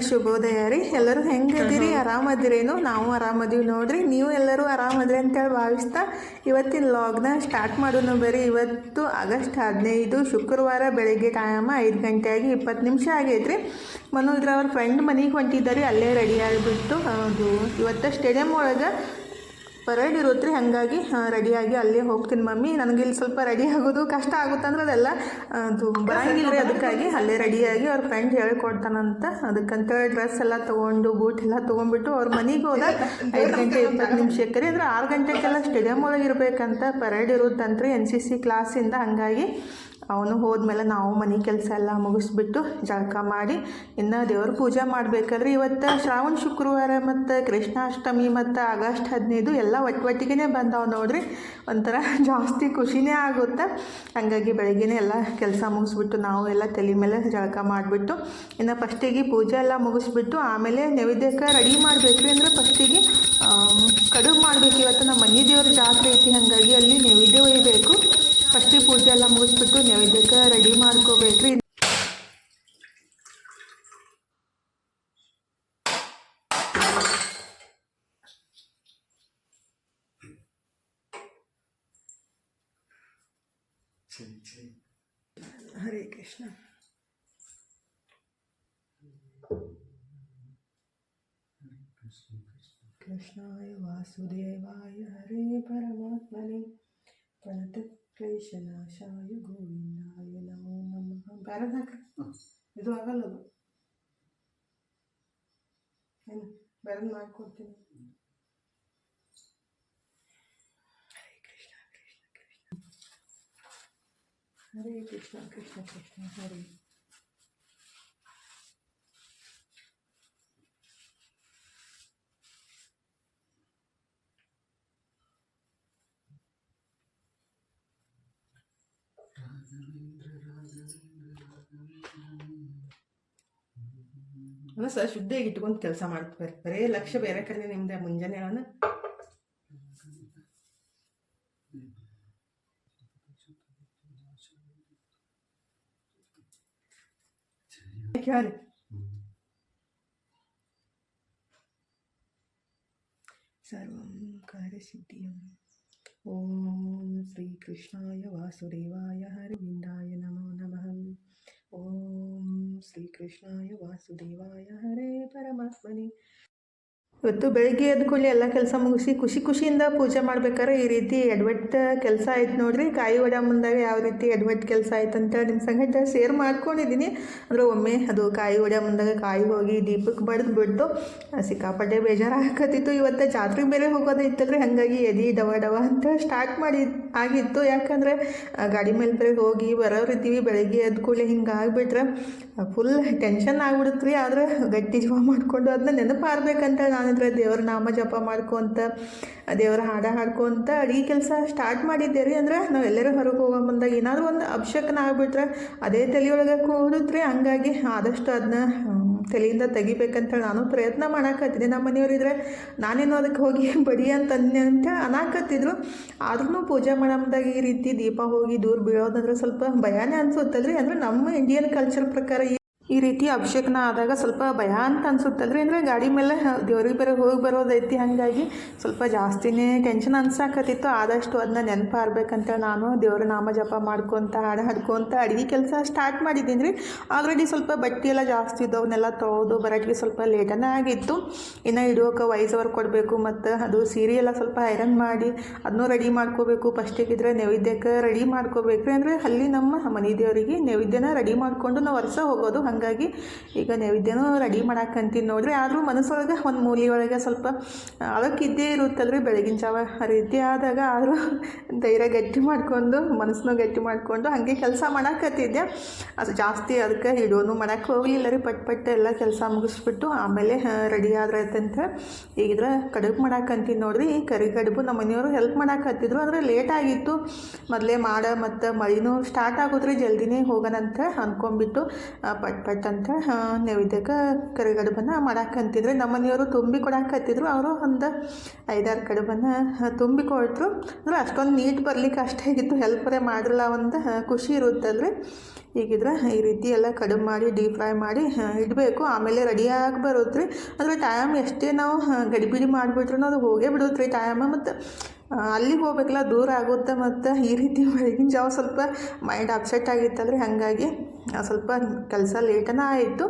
ಶುಭೋದಯ ರೀ ಎಲ್ಲರೂ ಹೆಂಗದಿರಿ ಆರಾಮದಿರೇನು? ನಾವು ಆರಾಮದೀವಿ ನೋಡ್ರಿ. ನೀವು ಎಲ್ಲರೂ ಆರಾಮದ್ರಿ ಅಂತೇಳಿ ಭಾವಿಸ್ತಾ ಇವತ್ತಿನ ಲಾಗ್ನ ಸ್ಟಾರ್ಟ್ ಮಾಡೋಣ ಬರೀ ಇವತ್ತು ಆಗಸ್ಟ್ ಹದಿನೈದು ಶುಕ್ರವಾರ ಬೆಳಗ್ಗೆ ಟೈಮ್ ಐದು ಗಂಟೆ ಆಗಿ ಇಪ್ಪತ್ತು ನಿಮಿಷ ಆಗೈತ್ರಿ. ಮನೋಜ್ರ ಅವ್ರ ಫ್ರೆಂಡ್ ಮನೆಗೆ ಹೊಂಟಿದ್ದಾರೆ. ಅಲ್ಲೇ ರೆಡಿ ಆಗಿಬಿಟ್ಟು. ಅದು ಇವತ್ತು ಸ್ಟೇಡಿಯಂ ಒಳಗೆ ಪರೇಡ್ ಇರುತ್ತೆ ಹಾಗಾಗಿ ರೆಡಿಯಾಗಿ ಅಲ್ಲೇ ಹೋಗ್ತೀನಿ ಮಮ್ಮಿ. ನನಗೆ ಇಲ್ಲಿ ಸ್ವಲ್ಪ ರೆಡಿ ಆಗೋದು ಕಷ್ಟ ಆಗುತ್ತೆ ಅಂದ್ರೆ ಅದೆಲ್ಲ ಅದು ಬರಂಗಿಲ್ಲ ರೀ ಅದಕ್ಕಾಗಿ. ಅಲ್ಲೇ ರೆಡಿಯಾಗಿ ಅವ್ರ ಫ್ರೆಂಡ್ ಹೇಳ್ಕೊಡ್ತಾನಂತ. ಅದಕ್ಕಂತ ಡ್ರೆಸ್ ಎಲ್ಲ ತೊಗೊಂಡು ಬೂಟ್ ಎಲ್ಲ ತೊಗೊಂಡ್ಬಿಟ್ಟು ಅವ್ರ ಮನೆಗೆ ಹೋದ ಐದು ಗಂಟೆ ಇಪ್ಪತ್ತು ನಿಮಿಷಕ್ಕೆ ರೀ. ಅಂದ್ರೆ ಆರು ಗಂಟೆಗೆಲ್ಲ ಸ್ಟೇಡಿಯಂ ಒಳಗೆ ಇರಬೇಕಂತ ಪರೇಡ್ ಇರುತ್ತಂತ್ರಿ ಎನ್ ಸಿ ಸಿ ಕ್ಲಾಸಿಂದ ಹಾಗಾಗಿ ಅವನು ಹೋದ್ಮೇಲೆ ನಾವು ಮನೆ ಕೆಲಸ ಎಲ್ಲ ಮುಗಿಸ್ಬಿಟ್ಟು ಜಳಕ ಮಾಡಿ ಇನ್ನು ದೇವ್ರ ಪೂಜೆ ಮಾಡಬೇಕಾದ್ರೆ ಇವತ್ತು ಶ್ರಾವಣ ಶುಕ್ರವಾರ ಮತ್ತು ಕೃಷ್ಣಾಷ್ಟಮಿ ಮತ್ತು ಆಗಸ್ಟ್ ಹದಿನೈದು ಎಲ್ಲ ಒಟ್ಟೊಟ್ಟಿಗೆ ಬಂದಾವೆ ನೋಡ್ರಿ. ಒಂಥರ ಜಾಸ್ತಿ ಖುಷಿನೇ ಆಗುತ್ತೆ. ಹಾಗಾಗಿ ಬೆಳಗ್ಗೆ ಎಲ್ಲ ಕೆಲಸ ಮುಗಿಸ್ಬಿಟ್ಟು ನಾವು ಎಲ್ಲ ತಲೆ ಮೇಲೆ ಜಳಕ ಮಾಡಿಬಿಟ್ಟು ಇನ್ನು ಫಸ್ಟಿಗೆ ಪೂಜೆ ಎಲ್ಲ ಮುಗಿಸ್ಬಿಟ್ಟು ಆಮೇಲೆ ನೈವೇದ್ಯಕ್ಕೆ ರೆಡಿ ಮಾಡಬೇಕು ಅಂದರೆ ಫಸ್ಟಿಗೆ ಕಡುಬು ಮಾಡಬೇಕು. ಇವತ್ತು ನಮ್ಮ ಮನೆ ದೇವ್ರ ಜಾತ್ರೆ ಐತಿ, ಹಾಗಾಗಿ ಅಲ್ಲಿ ನೈವೇದ್ಯ ಒಯ್ಯಬೇಕು ಫಸ್ಟಿಗೆ ಪೂಜೆ ಎಲ್ಲ ಮುಗಿಸ್ಬಿಟ್ಟು ನೈವೇದ್ಯಕ್ಕೆ ರೆಡಿ ಮಾಡ್ಕೋಬೇಕ್ರಿ ಹರೇ ಕೃಷ್ಣ. ಕೃಷ್ಣಾಯ ವಾಸುದೇವಾಯ ಹರೇ ಪರಮಾತ್ಮನೆ. ಪ್ರಣತಕ್ಲೇಶನಾಶಾಯ ಗೋವಿಂದಾಯ ನಮೋ ನಮಃ ಬ್ಯಾರದಾಕ ಇದು ಆಗಲ್ಲ ಅದು ಏನು ಬ್ಯಾರದ್ ಮಾಡ್ಕೊಡ್ತೀನಿ ಹರೇ ಕೃಷ್ಣ ಕೃಷ್ಣ ಕೃಷ್ಣ ಹರೇ ಕೃಷ್ಣ ಕೃಷ್ಣ ಕೃಷ್ಣ ಹರೇ ಅಲ್ಲ ಸರ್, ಶುದ್ಧಿಯಾಗಿ ಇಟ್ಕೊಂಡು ಕೆಲಸ ಮಾಡ್ತಾರೆ ಬರೇ ಲಕ್ಷ್ಯ ಬೇರೆ ಕಡೆ ನಿಮ್ದೆ ಮುಂಜಾನೆ ಅವನು ಕೇಳಿ ಸರ್ವಂ ಕಾರ್ಯಸಿದ್ಧಿಯಂ ಓಂ ಶ್ರೀಕೃಷ್ಣಾಯ ವಾಸುದೇವಾಯ ಹರವಿಂದಾಯ ನಮೋ ನಮಃ. ॐ श्रीकृष्णाय वासुदेवाय हरे परमात्मने ಇವತ್ತು ಬೆಳಿಗ್ಗೆ ಎದ್ದ ಕೂಡಲೇ ಎಲ್ಲ ಕೆಲಸ ಮುಗಿಸಿ ಖುಷಿ ಖುಷಿಯಿಂದ ಪೂಜೆ ಮಾಡ್ಬೇಕಾದ್ರೆ ಈ ರೀತಿ ಎಡ್ವಟ್ ಕೆಲಸ ಆಯ್ತು ನೋಡ್ರಿ. ಕಾಯಿ ವಡ ಮುಂದಾಗ ಯಾವ ರೀತಿ ಎಡ್ವಟ್ ಕೆಲಸ ಆಯ್ತು ಅಂತ ನಿಮ್ಮ ಸಂಗಟ ಶೇರ್ ಮಾಡ್ಕೊಂಡಿದ್ದೀನಿ ಅಂದ್ರೆ ಒಮ್ಮೆ ಅದು ಕಾಯಿ ವಡ ಮುಂದಾಗ ಕಾಯಿ ಹೋಗಿ ದೀಪಕ್ಕೆ ಬಡ್ದು ಆ, ಸಿಕ್ಕಾಪಟ್ಟೆ ಬೇಜಾರು ಹಾಕತ್ತಿತ್ತು ಇವತ್ತು ಜಾತ್ರೆಗೆ ಬೇರೆ ಹೋಗೋದೈತಲ್ರಿ. ಹಾಗಾಗಿ ಎದಿ ಡವ ಡವ ಅಂತ ಸ್ಟಾರ್ಟ್ ಮಾಡಿ ಆಗಿತ್ತು. ಯಾಕಂದ್ರೆ ಗಾಡಿ ಮೇಲೆ ಬೇರೆ ಹೋಗಿ ಬರೋರಿದ್ದೀವಿ ಬೆಳಗ್ಗೆ ಎದ್ದ ಕೂಡಲೇ ಹಿಂಗೆ ಆಗಿಬಿಟ್ರೆ ಫುಲ್ ಟೆನ್ಷನ್ ಆಗ್ಬಿಡುತ್ತೆ ರೀ ಆದ್ರೆ ಗಟ್ಟಿ ಜೀವ ಮಾಡಿಕೊಂಡು ಅದನ್ನ ನೆನಪಾರ್ಬೇಕಂತ ನಾನಿದ್ರೆ ದೇವ್ರ ನಾಮ ಜಪ ಮಾಡ್ಕೊಂತ, ದೇವ್ರ ಹಾಡ ಹಾಡ್ಕೊಂತ ಅಡುಗೆ ಕೆಲಸ ಸ್ಟಾರ್ಟ್ ಮಾಡಿದ್ದೆ ರೀ. ಅಂದ್ರೆ ನಾವು ಎಲ್ಲರೂ ಹೊರಗೆ ಹೋಗೋ ಬಂದಾಗ ಏನಾದರೂ ಒಂದು ಅಪಶಕನ ಆಗ್ಬಿಟ್ರೆ ಅದೇ ತಲೆಯೊಳಗೆ ಕೂಡಿದ್ರೆ ಹಂಗಾಗಿ ಆದಷ್ಟು ಅದನ್ನ ತಲೆಯಿಂದ ತೆಗಿಬೇಕಂತೇಳಿ ನಾನು ಪ್ರಯತ್ನ ಮಾಡಾಕತ್ತಿದ್ದೆ ನಮ್ಮ ಮನೆಯವರಿದ್ರೆ ನಾನೇನೋ ಅದಕ್ಕೆ ಹೋಗಿ ಬಡಿ ಅಂತ ಅಂತ ಅನಾಕತ್ತಿದ್ರು. ಆದ್ರೂ ಪೂಜೆ ಮಾಡಮ್ದಾಗ ಈ ರೀತಿ ದೀಪ ಹೋಗಿ ದೂರ ಬೀಳೋದಂದ್ರೆ ಸ್ವಲ್ಪ ಭಯಾನೇ ಅನ್ಸುತ್ತಲ್ರಿ. ಅಂದ್ರೆ ನಮ್ಮ ಇಂಡಿಯನ್ ಕಲ್ಚರ್ ಪ್ರಕಾರ ಈ- ರೀತಿ ಅಭಿಷೇಕನ ಆದಾಗ ಸ್ವಲ್ಪ ಭಯ ಅಂತ ಅನ್ಸುತ್ತಲ್ರಿ? ಅಂದರೆ ಗಾಡಿ ಮೇಲೆ ದೇವ್ರಿಗೆ ಬೇರೆ ಹೋಗಿ ಬರೋದೈತಿ ಹಾಗಾಗಿ ಸ್ವಲ್ಪ ಜಾಸ್ತಿನೇ ಟೆನ್ಷನ್ ಅನ್ಸಾಕತ್ತಿತ್ತು. ಆದಷ್ಟು ಅದನ್ನ ನೆನಪಾರ್ಬೇಕಂತ ನಾನು ದೇವ್ರ ನಾಮ ಜಪ ಮಾಡ್ಕೊತ, ಹಾಡು ಹಾಡ್ಕೊತ ಅಡುಗೆ ಕೆಲಸ ಸ್ಟಾರ್ಟ್ ಮಾಡಿದ್ದೀನಿ ರೀ ಆಲ್ರೆಡಿ ಸ್ವಲ್ಪ ಬಟ್ಟೆ ಎಲ್ಲ ಜಾಸ್ತಿ ಇದ್ದವನ್ನೆಲ್ಲ ತೊಳೆದು ಬರೋಕ್ಕೆ ಸ್ವಲ್ಪ ಲೇಟನೇ ಆಗಿತ್ತು. ಇನ್ನು ಇಡೋಕೆ ವೈಸ್ ಅವ್ರು ಕೊಡಬೇಕು, ಮತ್ತು ಅದು ಸೀರೆ ಎಲ್ಲ ಸ್ವಲ್ಪ ಐರನ್ ಮಾಡಿ ಅದನ್ನೂ ರೆಡಿ ಮಾಡ್ಕೋಬೇಕು. ಫಸ್ಟಿಗಿದ್ರೆ ನೈವೇದ್ಯಕ್ಕೆ ರೆಡಿ ಮಾಡ್ಕೋಬೇಕು ಅಂದರೆ ಅಲ್ಲಿ ನಮ್ಮ ಮನೆ ದೇವರಿಗೆ ನೈವೇದ್ಯನ ರೆಡಿ ಮಾಡಿಕೊಂಡು ನಾವು ವರ್ಷ ಹೋಗೋದು ಹಾಗಾಗಿ ಈಗ ನೈವೇದ್ಯನೂ ರೆಡಿ ಮಾಡಾಕಂತೀನಿ ನೋಡ್ರಿ. ಆದರೂ ಮನಸ್ಸೊಳಗೆ ಒಂದು ಮೂಲಿಯೊಳಗೆ ಸ್ವಲ್ಪ ಇದ್ದೇ ಇರುತ್ತಲ್ರಿ ಬೆಳಗಿನ ಜಾವ. ರೀತಿ ಆದಾಗ ಆದರೂ ಧೈರ್ಯ ಗಟ್ಟಿ ಮಾಡಿಕೊಂಡು, ಮನಸ್ಸನ್ನು ಗಟ್ಟಿ ಮಾಡಿಕೊಂಡು ಹಾಗೆ ಕೆಲಸ ಮಾಡಾಕತ್ತಿದ್ದೆ. ಅದು ಜಾಸ್ತಿ ಅದಕ್ಕೆ ಹಿಡೋನು ಮಾಡಕ್ಕೆ ಹೋಗಲಿಲ್ಲ ರೀ ಪಟ್ ಪಟ್ ಎಲ್ಲ ಕೆಲಸ ಮುಗಿಸ್ಬಿಟ್ಟು ಆಮೇಲೆ ರೆಡಿ ಆದ್ರೈತಂತ ಈಗಿದ್ರೆ ಕಡುಬು ಮಾಡಾಕಂತೀನಿ ನೋಡ್ರಿ. ಈ ಕರಿ ಕಡುಬು ನಮ್ಮ ಮನೆಯವರು ಹೆಲ್ಪ್ ಮಾಡಾಕತ್ತಿದ್ರು. ಅಂದರೆ ಲೇಟ್ ಆಗಿತ್ತು. ಮೊದಲೇ ಮಾಡ ಮತ್ತು ಮಳಿನೂ ಸ್ಟಾರ್ಟ್ ಆಗೋದ್ರಿ ಜಲ್ದಿನೇ ಹೋಗೋಣಂತ ಅಂದ್ಕೊಂಬಿಟ್ಟು ಪಟ್ ಪಟ್ ಅಂತ ನೈವೇದ್ಯಕ್ಕೆ ಕರಿಗಡುಬನ್ನು ಅಂತಿದ್ರು ನಮ್ಮ ಮನೆಯವರು ತುಂಬಿ ಕೊಡಾಕತ್ತಿದ್ರು. ಅವರು ಒಂದು ಐದಾರು ಕಡುಬನ್ನು ತುಂಬಿ ಕೊಟ್ಟರು ಅಂದ್ರೆ ಅಷ್ಟೊಂದು ನೀಟ್ ಬರ್ಲಿಕ್ಕೆ ಅಷ್ಟೇ ಆಗಿತ್ತು ಹೆಲ್ಪರೇ ಮಾಡಿರಲ್ಲ ಒಂದು ಖುಷಿ ಇರುತ್ತಲ್ರಿ. ಈಗಿದ್ರೆ ಈ ರೀತಿ ಎಲ್ಲ ಕಡುಬು ಮಾಡಿ, ಡೀಪ್ ಫ್ರೈ ಮಾಡಿ ಇಡಬೇಕು. ಆಮೇಲೆ ರೆಡಿಯಾಗಿ ಬರುತ್ತೆ ರೀ ಅಂದರೆ ಟೈಮ್ ಎಷ್ಟೇ ನಾವು ಗಡಿಬಿಡಿ ಮಾಡಿಬಿಟ್ರು ಅದು ಹೋಗೇ ಬಿಡುತ್ತೆ ರೀ ಟೈಮ್ ಮತ್ತು ಅಲ್ಲಿಗೆ ಹೋಗ್ಬೇಕಲ್ಲ, ದೂರ ಆಗುತ್ತೆ ಮತ್ತು ಈ ರೀತಿ ಬೆಳಗಿನ ಜಾವ ಸ್ವಲ್ಪ ಮೈಂಡ್ ಅಪ್ಸೆಟ್ ಆಗಿತ್ತಲ್ರಿ ಹಾಗಾಗಿ ಸ್ವಲ್ಪ ಕೆಲಸ ಲೇಟನ ಆಯಿತು.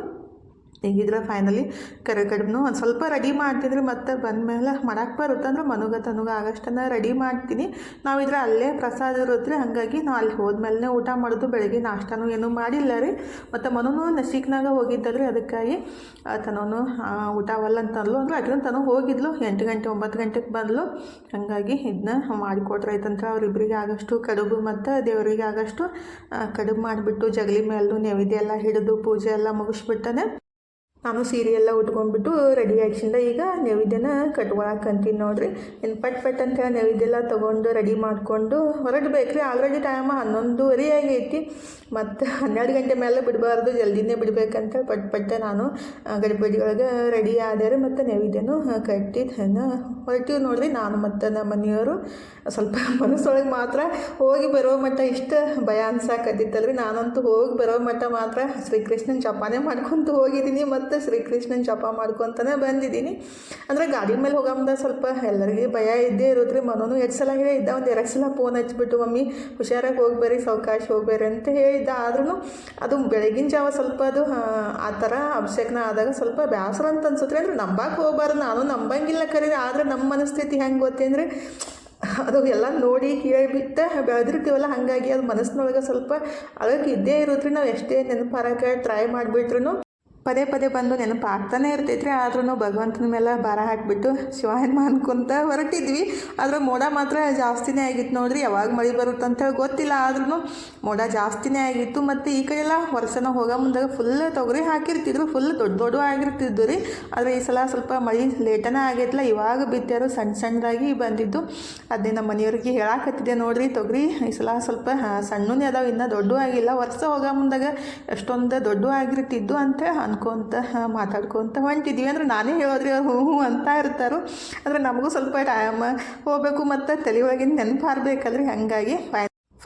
ಹೀಗಿದ್ರೆ ಫೈನಲಿ ಕರೆ ಕಡಿಮೆ. ಒಂದು ಸ್ವಲ್ಪ ರೆಡಿ ಮಾಡ್ತಿದ್ರೆ ಮತ್ತೆ ಬಂದಮೇಲೆ ಮಾಡಕ್ಕೆ ಬರುತ್ತೆ ಅಂದ್ರೆ ಮನುಗ ತನುಗ ಆಗಷ್ಟನ್ನು ರೆಡಿ ಮಾಡ್ತೀನಿ. ನಾವಿದ್ರೆ ಅಲ್ಲೇ ಪ್ರಸಾದ ಇರುತ್ತೆ, ಹಾಗಾಗಿ ನಾವು ಅಲ್ಲಿ ಹೋದ್ಮೇಲೆ ಊಟ ಮಾಡೋದು ಬೆಳಗ್ಗೆ ನಾಷ್ಟನೂ ಏನೂ ಮಾಡಿಲ್ಲ ರೀ. ಮತ್ತು ಮನುನು ನಸೀಕ್ನಾಗ ಹೋಗಿದ್ದಲ್ರಿ, ಅದಕ್ಕಾಗಿ ತನೂ ಊಟವಲ್ಲ ಅಂತಂದ್ಲು ಅಂದ್ರೆ ಅದ್ರ ತನೂ ಹೋಗಿದ್ಲು, ಎಂಟು ಗಂಟೆ, ಒಂಬತ್ತು ಗಂಟೆಗೆ ಬಂದ್ಲು. ಹಾಗಾಗಿ ಇದನ್ನ ಮಾಡಿಕೊಟ್ರೆ. ಆಯ್ತಂತ ಅವ್ರಿಬ್ರಿಗೆ ಆಗಷ್ಟು ಕಡುಬು ಮತ್ತು ದೇವರಿಗೆ ಆಗಷ್ಟು ಕಡುಬು ಮಾಡಿಬಿಟ್ಟು ಜಗಲಿ ಮೇಲೂ ನೈವೇದ್ಯ ಎಲ್ಲ ಹಿಡಿದು ಪೂಜೆ ಎಲ್ಲ ಮುಗಿಸ್ಬಿಟ್ಟನೆ. ನಾನು ಸೀರೆ ಎಲ್ಲ ಉಟ್ಕೊಂಡ್ಬಿಟ್ಟು ರೆಡಿ ಆಗಿಸಿಂದ ಈಗ ನೈವೇದ್ಯನ ಕಟ್ಕೊಳಕ್ಕಂತೀನಿ ನೋಡ್ರಿ. ಇನ್ನು ಪಟ್ ಪಟ್ ಅಂತ ಹೇಳಿ ನೈವೇದ್ಯ ತೊಗೊಂಡು ರೆಡಿ ಮಾಡಿಕೊಂಡು ಹೊರಡ್ಬೇಕು ರೀ ಆಲ್ರೆಡಿ ಟೈಮ್ ಹನ್ನೊಂದುವರೆ ಆಗೈತಿ. ಮತ್ತು ಹನ್ನೆರಡು ಗಂಟೆ ಮೇಲೆ ಬಿಡಬಾರ್ದು. ಜಲ್ದಿನೇ ಬಿಡಬೇಕಂತ ಪಟ್ ಪಟ್ಟ ನಾನು ಒಳಗೆ ರೆಡಿ ಆದರೆ ಮತ್ತು ನೈವೇದ್ಯನೂ ಕಟ್ಟಿ ಹೊರಟಿವಿ ನೋಡ್ರಿ. ನಾನು ಮತ್ತು ನಮ್ಮ ಮನೆಯವರು ಸ್ವಲ್ಪ ಮನಸ್ಸೊಳಗೆ ಮಾತ್ರ ಹೋಗಿ ಬರೋ ಮಟ್ಟ ಇಷ್ಟು ಭಯ ಅನ್ಸಾಕತ್ತಿತ್ತಲ್ರಿ. ನಾನಂತೂ ಹೋಗಿ ಬರೋ ಮಟ್ಟ ಮಾತ್ರ ಶ್ರೀಕೃಷ್ಣನ ಜಪಾನೇ ಮಾಡ್ಕೊತ ಹೋಗಿದ್ದೀನಿ. ಮತ್ತು ಶ್ರೀಕೃಷ್ಣನ ಜಪ ಮಾಡ್ಕೊತಾನೆ ಬಂದಿದ್ದೀನಿ. ಅಂದರೆ ಗಾಡಿ ಮೇಲೆ ಹೋಗಮ್ದ ಸ್ವಲ್ಪ ಎಲ್ಲರಿಗೆ ಭಯ ಇದ್ದೇ ಇರೋದ್ರಿ. ಮನೋನು ಎಷ್ಟು ಸಲ ಹೇಳಿದ್ದ ಒಂದು ಎರಡು ಸಲ ಫೋನ್ ಹಚ್ಬಿಟ್ಟು ಮಮ್ಮಿ ಹುಷಾರಾಗಿ ಹೋಗ್ಬೇರಿ ಸಾವಕಾಶ ಹೋಗ್ಬೇರಿ ಅಂತ ಹೇಳಿದ್ದ. ಆದ್ರೂ ಅದು ಬೆಳಗಿನ ಜಾವ ಸ್ವಲ್ಪ ಅದು ಆ, ಆ ಥರ ಅಭಿಷೇಕನ ಆದಾಗ ಸ್ವಲ್ಪ ಬೇಸರ ಅಂತ ಅನ್ಸುತ್ತೆ. ಅಂದ್ರೆ ನಂಬಕ್ಕೆ ಹೋಗ್ಬಾರ್ದು. ನಾನು ನಂಬಂಗಿಲ್ಲ ಕರೀರಿ ಆದರೆ ನಮ್ಮ ಮನಸ್ಥಿತಿ ಹೆಂಗೆ ಗೊತ್ತೇಂದ್ರೆ ಅದು ಎಲ್ಲ ನೋಡಿ ಕೇಳಿಬಿಟ್ಟು ಬೆಳೆದಿರ್ತೀವಲ್ಲ ಹಾಗಾಗಿ ಅದು ಮನಸ್ಸಿನೊಳಗೆ ಸ್ವಲ್ಪ ಅದಕ್ಕೆ ಇದ್ದೇ ಇರೋದ್ರಿ. ನಾವು ಎಷ್ಟೇ ನೆನಪಾರಕ್ಕೆ ಟ್ರೈ ಮಾಡಿಬಿಟ್ರು ಪದೇ ಪದೇ ಬಂದು ನೆನಪು ಆಗ್ತಾನೆ ಇರ್ತೈತ್ರಿ ಆದ್ರೂ ಭಗವಂತನ ಮೇಲೆ ಭಾರ ಹಾಕಿಬಿಟ್ಟು ಶಿವಾಯನ್ಮ ಅನ್ಕೊಂತ ಹೊರಟಿದ್ವಿ. ಆದ್ರೆ ಮೋಡ ಮಾತ್ರ ಜಾಸ್ತಿನೇ ಆಗಿತ್ತು ನೋಡ್ರಿ, ಯಾವಾಗ ಮಳೆ ಬರುತ್ತೆ ಅಂತೇಳಿ ಗೊತ್ತಿಲ್ಲ ಆದ್ರೂ ಮೋಡ ಜಾಸ್ತಿನೇ ಆಗಿತ್ತು. ಮತ್ತು ಈ ಕಡೆ ಎಲ್ಲ ವರ್ಷನ ಹೋಗೋ ಮುಂದಾಗ ಫುಲ್ ತೊಗರಿ ಹಾಕಿರ್ತಿದ್ರು ಫುಲ್ ದೊಡ್ಡ ದೊಡ್ಡ ಆಗಿರ್ತಿದ್ದು ರೀ. ಆದರೆ ಈ ಸಲ ಸ್ವಲ್ಪ ಮಳೆ ಲೇಟನೇ ಆಗೈತಲ್ಲ ಇವಾಗ ಬಿತ್ತಾರು ಸಣ್ಣ ಸಣ್ಣದಾಗಿ ಬಂದಿದ್ದು. ಅದೇ ನಮ್ಮ ಮನೆಯವ್ರಿಗೆ ಹೇಳಾಕತ್ತಿದೆ ನೋಡ್ರಿ, ತೊಗರಿ ಈ ಸಲ ಸ್ವಲ್ಪ ಸಣ್ಣನೇ ಅದಾವ, ಇನ್ನೂ ದೊಡ್ಡ ಆಗಿಲ್ಲ. ವರ್ಷ ಹೋಗೋ ಮುಂದಾಗ ಎಷ್ಟೊಂದು ದೊಡ್ಡ ಆಗಿರ್ತಿದ್ದು ಅಂತ ಅನ್ಕೊಂತ ಮಾತಾಡ್ಕೊತ ಹೊಂಟಿದ್ವಿ. ಅಂದ್ರೆ ನಾನೇ ಹೇಳೋದ್ರಿ ಅವ್ರು ಹ್ಞೂ ಹ್ಞೂ ಅಂತ ಇರ್ತಾರೋ. ಅಂದರೆ ನಮಗೂ ಸ್ವಲ್ಪ ಟೈಮ್ ಹೋಗ್ಬೇಕು ಮತ್ತು ತಲೆ ಒಳಗಿನ ನೆನಪು ಹಂಗಾಗಿ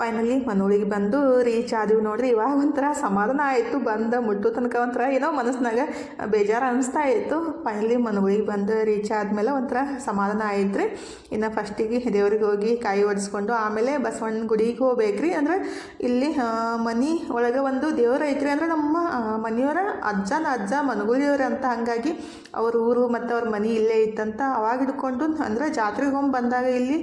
ಫೈನಲಿ ಮನೋಳಿಗೆ ಬಂದು ರೀಚ್ ಆದಿವಿ ನೋಡ್ರಿ, ಇವಾಗ ಒಂಥರ ಸಮಾಧಾನ ಆಯಿತು, ಬಂದ ಮುಟ್ಟು ತನಕ ಒಂಥರ ಏನೋ ಮನಸ್ಸಿನಾಗ ಬೇಜಾರು ಅನಿಸ್ತಾ ಇತ್ತು. ಫೈನಲಿ ಮನೋಳಿಗೆ ಬಂದು ರೀಚ್ ಆದಮೇಲೆ ಒಂಥರ ಸಮಾಧಾನ ಆಯ್ತು ರೀ ಇನ್ನು ಫಸ್ಟಿಗೆ ದೇವ್ರಿಗೆ ಹೋಗಿ ಕಾಯಿ ಒಡಿಸ್ಕೊಂಡು, ಆಮೇಲೆ ಬಸವಣ್ಣ ಗುಡಿಗೆ ಹೋಗ್ಬೇಕ್ರಿ. ಅಂದ್ರೆ ಇಲ್ಲಿ ಮನೆ ಒಳಗೆ ಒಂದು ದೇವರು ಐತ್ರಿ. ಅಂದ್ರೆ ನಮ್ಮ ಮನೆಯವರ ಅಜ್ಜನ ಅಜ್ಜ, ಮನಗುಳಿಯವ್ರ ಅಂತ ಹಾಗಾಗಿ ಅವ್ರ ಊರು ಮತ್ತು ಅವ್ರ ಮನೆ ಇಲ್ಲೇ ಇತ್ತಂತ ಅವಾಗ ಹಿಡ್ಕೊಂಡು, ಅಂದ್ರೆ ಜಾತ್ರೆಗೆ ಹೋಗಿ ಬಂದಾಗ ಇಲ್ಲಿ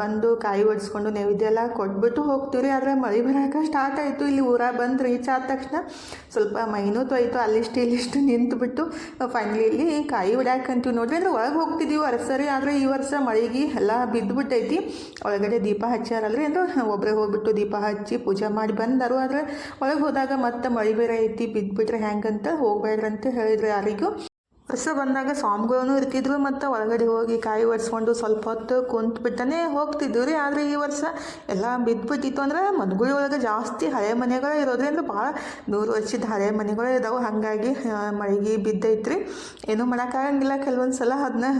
ಬಂದು ಕಾಯಿ ಒಡಿಸ್ಕೊಂಡು ನೈವೇದ್ಯ ಎಲ್ಲ ಕೊಟ್ಬಿಟ್ಟು ಹೋಗ್ತೀವಿ ಆದರೆ ಮಳೆ ಬರೋಕೆ ಸ್ಟಾರ್ಟ್ ಆಯಿತು. ಇಲ್ಲಿ ಊರಾಗ ಬಂದು ರೀಚ್ ಆದ ತಕ್ಷಣ ಸ್ವಲ್ಪ ಮೈನೂ ತೊಯ್ತು ಅಲ್ಲಿಷ್ಟು ಇಲ್ಲಿಷ್ಟು ನಿಂತುಬಿಟ್ಟು ಫೈನಲಿ ಇಲ್ಲಿ ಕಾಯಿ ಹೊಡ್ಯಾಕಂತೀವಿ ನೋಡಿರಿ. ಅಂದ್ರೆ ಒಳಗೆ ಹೋಗ್ತಿದ್ದೀವಿ ವರ್ಷರಿ ಆದರೆ ಈ ವರ್ಷ ಮಳೆಗೆ ಎಲ್ಲ ಬಿದ್ದುಬಿಟ್ಟೈತಿ ಒಳಗಡೆ ದೀಪ ಹಚ್ಚಾರಲ್ರಿ ಅಂದ್ರೆ ಒಬ್ಬರೇ ಹೋಗ್ಬಿಟ್ಟು ದೀಪ ಹಚ್ಚಿ ಪೂಜೆ ಮಾಡಿ ಬಂದರು. ಆದರೆ ಒಳಗೆ ಹೋದಾಗ ಮತ್ತೆ ಮಳೆ ಬೇರೆ ಐತಿ ಬಿದ್ದುಬಿಟ್ರೆ ಹೆಂಗಂತ ಹೋಗ್ಬೇಡ್ರಂತ ಅಂತ ಹೇಳಿದ್ರು ಯಾರಿಗೂ. ವರ್ಷ ಬಂದಾಗ ಸ್ವಾಮಿಗಳೂ ಇರ್ತಿದ್ರು ಮತ್ತು ಒಳಗಡೆ ಹೋಗಿ ಕಾಯಿ ಒರೆಸ್ಕೊಂಡು ಸ್ವಲ್ಪ ಹೊತ್ತು ಕುಂತು ಬಿಟ್ಟನೇ ಹೋಗ್ತಿದ್ವಿ ರೀ. ಆದರೆ ಈ ವರ್ಷ ಎಲ್ಲ ಬಿದ್ದುಬಿಟ್ಟಿತ್ತು ಅಂದ್ರೆ ಮನೆಗಳ ಒಳಗೆ ಜಾಸ್ತಿ ಹಳೆ ಮನೆಗಳೇ ಇರೋದ್ರಿಂದ ಭಾಳ ನೂರು ವರ್ಷದ ಹಳೆ ಮನೆಗಳೇ ಇದಾವೆ. ಹಾಗಾಗಿ ಮಳೆಗೆ ಬಿದ್ದೈತ್ರಿ. ಏನೂ ಮಾಡೋಕ್ಕಾಗಂಗಿಲ್ಲ ಕೆಲವೊಂದು ಸಲ ಅದನ್ನ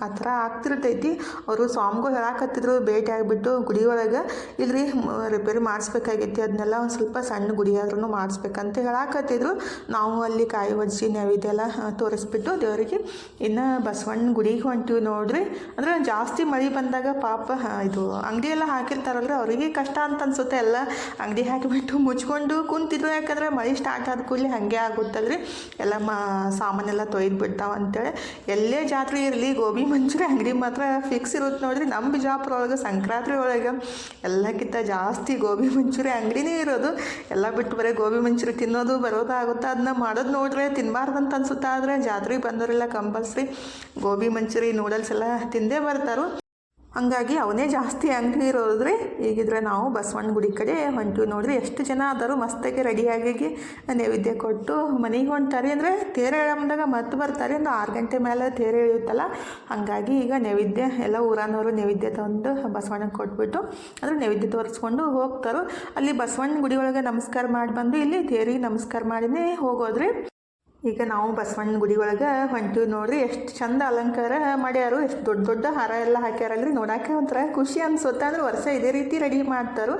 ಆ ಥರ ಆಗ್ತಿರ್ತೈತಿ. ಅವರು ಸ್ವಾಮಿಗಳು ಹೇಳಾಕತ್ತಿದ್ರು ಭೇಟಿ ಆಗಿಬಿಟ್ಟು ಗುಡಿ ಒಳಗೆ ಇಲ್ರಿ ರಿಪೇರಿ ಮಾಡಿಸ್ಬೇಕಾಗೈತಿ. ಅದನ್ನೆಲ್ಲ ಒಂದು ಸ್ವಲ್ಪ ಸಣ್ಣ ಗುಡಿಯಾದ್ರೂ ಆದ್ರೂ ಮಾಡಿಸ್ಬೇಕಂತ ಹೇಳಾಕತ್ತಿದ್ರು. ನಾವು ಅಲ್ಲಿ ಕಾಯಿ ನೈವೇದ್ಯ ಎಲ್ಲ ಆ, ತೋರಿಸ್ಬಿಟ್ಟು ದೇವರಿಗೆ ಇನ್ನು ಬಸವಣ್ಣ ಗುಡಿಗೆ ಹೊಂಟಿವಿ ನೋಡ್ರಿ. ಅಂದ್ರೆ ಜಾಸ್ತಿ ಮಳೆ ಬಂದಾಗ ಪಾಪ ಇದು ಅಂಗಡಿ ಎಲ್ಲ ಹಾಕಿರ್ತಾರಲ್ರಿ. ಅವರಿಗೆ ಕಷ್ಟ ಅಂತ ಅನ್ಸುತ್ತೆ. ಎಲ್ಲ ಅಂಗಡಿ ಹಾಕಿಬಿಟ್ಟು ಮುಚ್ಕೊಂಡು ಕುಂತಿದ್ರು. ಯಾಕಂದ್ರೆ ಮಳೆ ಸ್ಟಾರ್ಟ್ ಆದ ಕೂಡಲೇ ಹಾಗೆ ಆಗುತ್ತಲ್ರಿ. ಎಲ್ಲ ಮಾ, ಸಾಮಾನೆಲ್ಲ ತೊಯ್ದು ಬಿಡ್ತಾವ ಅಂತೇಳಿ. ಎಲ್ಲೇ ಜಾತ್ರೆ ಇರಲಿ, ಗೋಬಿ ಮಂಚೂರಿ, ಅಂಗಡಿ ಮಾತ್ರ ಫಿಕ್ಸ್ ಇರುತ್ತೆ ನೋಡ್ರಿ. ನಮ್ಮ ಬಿಜಾಪುರ ಒಳಗೆ ಸಂಕ್ರಾಂತಿ ಒಳಗೆ ಎಲ್ಲಕ್ಕಿಂತ ಜಾಸ್ತಿ ಗೋಬಿ ಮಂಚೂರಿ ಅಂಗಡಿನೇ ಇರೋದು. ಎಲ್ಲ ಬಿಟ್ಟು ಬರೀ ಗೋಬಿ ಮಂಚೂರಿ ತಿನ್ನೋದು, ಬರೋದು ಆಗುತ್ತೆ? ಅದನ್ನ ಮಾಡೋದು ನೋಡ್ರೆ ತಿನ್ನಬಾರ್ದಂತ ಅನ್ಸುತ್ತೆ ಆದರೆ ಜಾತ್ರೆಗೆ ಬಂದವರೆಲ್ಲ ಕಂಪಲ್ಸರಿ ಗೋಬಿ ಮಂಚೂರಿ ನೂಡಲ್ಸ್ ಎಲ್ಲ ತಿಂದೇ ಬರ್ತಾರೋ. ಹಂಗಾಗಿ ಅವನೇ ಜಾಸ್ತಿ ಅಂಗಡಿ ಇರೋದ್ರಿ. ಈಗಿದ್ರೆ ನಾವು ಬಸವಣ್ಣ ಗುಡಿ ಕಡೆ ಹೊಂಟಿವಿ ನೋಡ್ರಿ. ಎಷ್ಟು ಜನ ಆದರೂ ಮಸ್ತಾಗಿ ರೆಡಿಯಾಗಿ ನೈವೇದ್ಯ ಕೊಟ್ಟು ಮನೆಗೆ ಹೊಂಟಾರೆ ಅಂದರೆ ತೇರೆ ಎಳಂದಾಗ ಮತ್ತೆ ಬರ್ತಾರೆ. ಒಂದು ಆರು ಗಂಟೆ ಮೇಲೆ ತೇರೆ ಇಳಿಯುತ್ತಲ್ಲ ಹಾಗಾಗಿ ಈಗ ನೈವೇದ್ಯ, ಎಲ್ಲ ಊರನವರು ನೈವೇದ್ಯ ತಂದು ಬಸವಣ್ಣಗೆ ಕೊಟ್ಬಿಟ್ಟು ಅಂದರೆ ನೈವೇದ್ಯ ತೋರಿಸ್ಕೊಂಡು ಹೋಗ್ತಾರೋ. ಅಲ್ಲಿ ಬಸವಣ್ಣ ಗುಡಿ ಒಳಗೆ ನಮಸ್ಕಾರ ಮಾಡಿ ಬಂದು ಇಲ್ಲಿ ತೇರಿಗೆ ನಮಸ್ಕಾರ ಮಾಡಿನೇ ಹೋಗೋದ್ರಿ. ಈಗ ನಾವು ಬಸವಣ್ಣ ಗುಡಿ ಒಳಗೆ ಹೊಂಟಿವಿ ನೋಡ್ರಿ. ಎಷ್ಟು ಚಂದ ಅಲಂಕಾರ ಮಾಡ್ಯಾರು. ಎಷ್ಟು ದೊಡ್ಡ ದೊಡ್ಡ ಹಾರ ಎಲ್ಲ ಹಾಕ್ಯಾರಲ್ರಿ. ನೋಡಕ್ಕೆ ಒಂಥರ ಖುಷಿ ಅನ್ಸುತ್ತೆ. ಅಂದ್ರೆ ವರ್ಷ ಇದೇ ರೀತಿ ರೆಡಿ ಮಾಡ್ತಾರೆ.